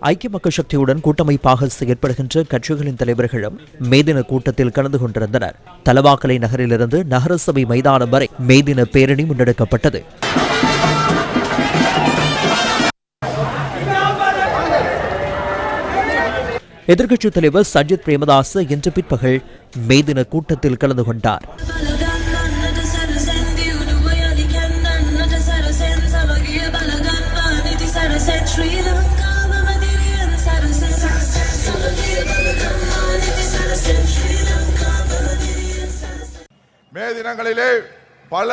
ஐக்கிய மக்கள் சக்தியுடன் கூட்டமைப்பாக செயற்படுகின்ற கட்சிகளின் தலைவர்களும் மேதின கூட்டத்தில் கலந்து கொண்டிருந்தனர். தலவாக்கலை நகரிலிருந்து நகரசபை மைதானம் வரை மேதின பேரணி முன்னெடுக்கப்பட்டது. எதிர்க்கட்சித் தலைவர் சஜித் பிரேமதாஸ் இன்று பிற்பகல் மேதின கூட்டத்தில் கலந்து கொண்டார். மே தினங்களிலே பல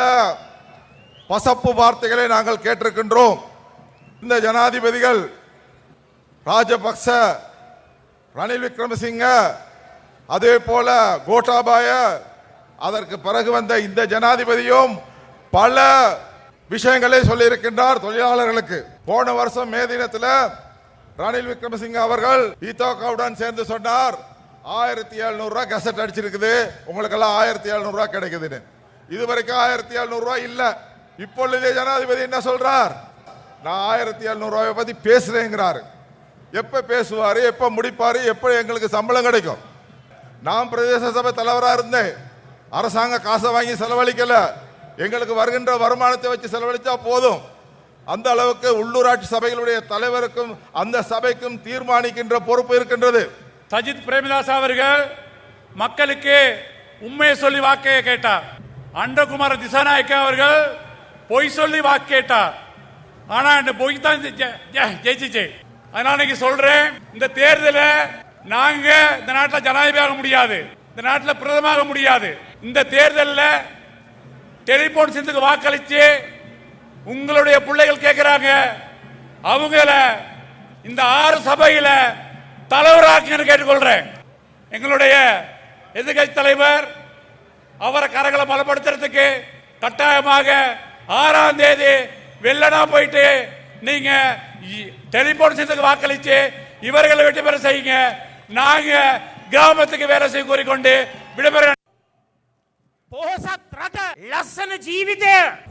பசப்பு வார்த்தைகளை நாங்கள் கேட்டிருக்கின்றோம். இந்த ஜனாதிபதிகள் ராஜபக்ச ரணில் விக்ரமசிங்க அதே போல கோட்டாபாய அதற்கு பிறகு வந்த இந்த ஜனாதிபதியும் பல விஷயங்களை சொல்லியிருக்கின்றார் தொழிலாளர்களுக்கு. போன வருஷம் மே தினத்தில் ரணில் விக்ரமசிங்க அவர்கள் ஈத்தோகாவுடன் சேர்ந்து சொன்னார் ஆயிரத்தி எழுநூறுரூவா கசட் அடிச்சிருக்குது. உங்களுக்கெல்லாம் ஆயிரத்தி எழுநூறுவா கிடைக்குதுன்னு. இது வரைக்கும் ஆயிரத்தி எழுநூறு இல்லை. இப்பொழுதே ஜனாதிபதி என்ன சொல்றார்? நான் ஆயிரத்தி எழுநூறுவாவை பற்றி பத்தி பேசுறேங்கிறாரு. பேசுவார்? எப்போ முடிப்பார்? எப்போ எங்களுக்கு சம்பளம் கிடைக்கும்? நான் பிரதேச சபை தலைவராக இருந்தேன். அரசாங்க காசை வாங்கி செலவழிக்கல. எங்களுக்கு வருகின்ற வருமானத்தை வச்சு செலவழித்தா போதும். அந்த அளவுக்கு உள்ளூராட்சி சபைகளுடைய தலைவருக்கும் அந்த சபைக்கும் தீர்மானிக்கின்ற பொறுப்பு இருக்கின்றது. சஜித் பிரேமதாஸ் அவர்கள் மக்களுக்கு உண்மையை சொல்லி வாக்கையை கேட்டார். அண்டகுமார திசாநாயக்க அவர்கள் பொய் சொல்லி வாக்கு கேட்டார். ஆனா இந்த பொய் தான் ஜெயிச்சிச்சு. அதனால இன்னைக்கு சொல்றேன் இந்த தேர்தல நாங்க இந்த நாட்டில் ஜனாதிபதி ஆக முடியாது. இந்த நாட்டில் பிரதமாக முடியாது. இந்த தேர்தலில் டெலிபோன் சிந்துக்கு வாக்களித்து உங்களுடைய பிள்ளைகள் கேட்குறாங்க அவங்கள இந்த ஆறு சபையில் தலைவராக்குங்கன்னு கேட்டுக்கொள்றேன். எங்களுடைய எதிர்கட்சி தலைவர் அவரை கரங்களை பலப்படுத்துறதுக்கு கட்டாயமாக ஆறாம் தேதி வெள்ளனா போயிட்டு நீங்க டெலிபோன் சிந்துக்கு வாக்களிச்சு இவர்களை வெற்றி பெற செய்யுங்க. நாங்க கிராமத்துக்கு வேலை செய்ய கூறிக்கொண்டு விடுபெற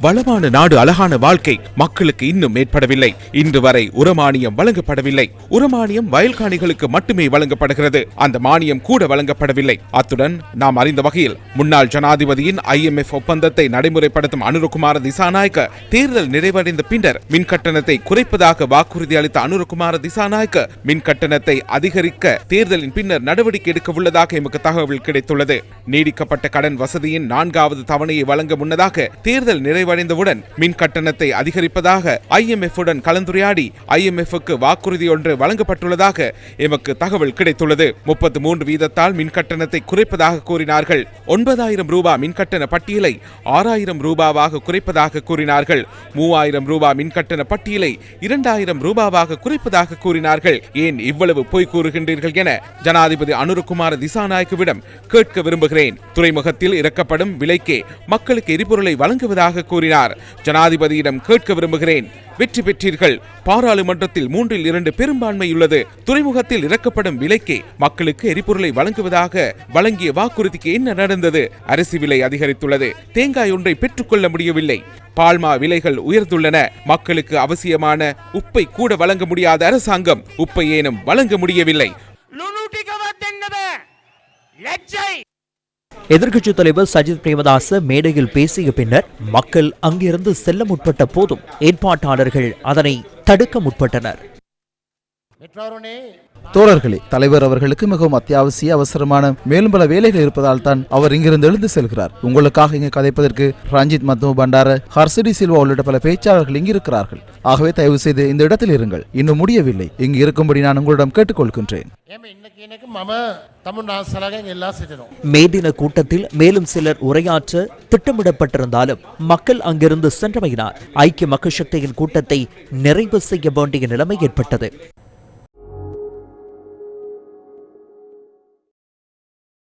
வளமான நாடு அழகான வாழ்க்கை மக்களுக்கு இன்னும் ஏற்படவில்லை இன்று வரை உரமானியம் வழங்கப்படவில்லை. உரமானியம் வயல்காணிகளுக்கு மட்டுமே வழங்கப்படுகிறது. அந்த மானியம் கூட வழங்கப்படவில்லை. அத்துடன் நாம் அறிந்த வகையில் முன்னாள் ஜனாதிபதியின் ஐஎம்எஃப் ஒப்பந்தத்தை நடைமுறைப்படுத்தும் அனுரகுமார திசாநாயக்க தேர்தல் நிறைவடைந்த பின்னர் மின் கட்டணத்தை குறைப்பதாக வாக்குறுதி அளித்த அனுரகுமார திசாநாயக்க மின் கட்டணத்தை அதிகரிக்க தேர்தலின் பின்னர் நடவடிக்கை எடுக்க உள்ளதாக எமக்கு தகவல் கிடைத்துள்ளது. நீடிக்கப்பட்ட கடன் வசதியின் நான்காவது தவணையை வழங்க முன்னதாக தேர்தல் நிறைவடைந்தவுடன் மின் கட்டணத்தை அதிகரிப்பதாக ஐஎம்எஃப் உடன் கலந்துரையாடி ஐஎம்எஃப்க்கு வாக்குறுதி ஒன்று வழங்கப்பட்டுள்ளதாக எமக்கு தகவல் கிடைத்துள்ளது. முப்பத்து மூன்று வீதத்தால் மின் கட்டணத்தை குறைப்பதாக கூறினார்கள். ஒன்பதாயிரம் ரூபாய் மின் கட்டண பட்டியலை ஆறாயிரம் ரூபாவாக குறைப்பதாக கூறினார்கள். மூவாயிரம் ரூபாய் மின் கட்டண பட்டியலை இரண்டாயிரம் ரூபாவாக குறைப்பதாக கூறினார்கள். ஏன் இவ்வளவு பொய் கூறுகின்றீர்கள் என ஜனாதிபதி அனுருகுமார திசாநாயக்கவிடம் கேட்க விரும்புகிறேன் துறைமுகத்தில் இறக்கப்படும் விலைக்கே மக்களுக்கு எரிபொருளை வழங்குவதாக கூறினார். ஜனாதிபதியிடம் கேட்க விரும்புகிறேன். வெற்றி பெற்றீர்கள். பாராளுமன்றத்தில் மூன்றில் இரண்டு பெரும்பான்மை உள்ளது. துறைமுகத்தில் இறக்கப்படும் விலைக்கே மக்களுக்கு எரிபொருளை வழங்குவதாக வழங்கிய வாக்குறுதிக்கு என்ன நடந்தது? அரிசி விலை அதிகரித்துள்ளது. தேங்காய் ஒன்றை பெற்றுக்கொள்ள முடியவில்லை. பால்மா விலைகள் உயர்ந்துள்ளன. மக்களுக்கு அவசியமான உப்பை கூட வழங்க முடியாத அரசாங்கம் உப்பை ஏனும் வழங்க முடியவில்லை. எதிர்க்கட்சித் தலைவர் சஜித் பிரேமதாச மேடையில் பேசிய பின்னர் மக்கள் அங்கிருந்து செல்ல முற்பட்ட போதும். ஏற்பாட்டாளர்கள் அதனை தடுக்க முற்பட்டனர். தோழர்களே தலைவர் அவர்களுக்கு மிகவும் அத்தியாவசிய அவசரமான மேலும் பல வேலைகள் இருப்பதால் தான் அவர் இங்கிருந்து எழுந்து செல்கிறார். உங்களுக்காக இங்கு கதைப்பதற்கு ரஞ்சித் மத்து பண்டார ஹர்சடி சில்வா உள்ளிட்ட பல பேச்சாளர்கள் இங்கிருக்கிறார்கள் ஆகவே தயவு செய்து இந்த இடத்தில் இருங்கள். இன்னும் முடியவில்லை. இங்கு இருக்கும்படி நான் உங்களிடம் கேட்டுக்கொள்கின்றேன். மேதின கூட்டத்தில் மேலும் சிலர் உரையாற்ற திட்டமிடப்பட்டிருந்தாலும் மக்கள் அங்கிருந்து சென்றமையினார். ஐக்கிய மக்கள் சக்தியின் கூட்டத்தை நிறைவு செய்ய வேண்டிய நிலைமை ஏற்பட்டது.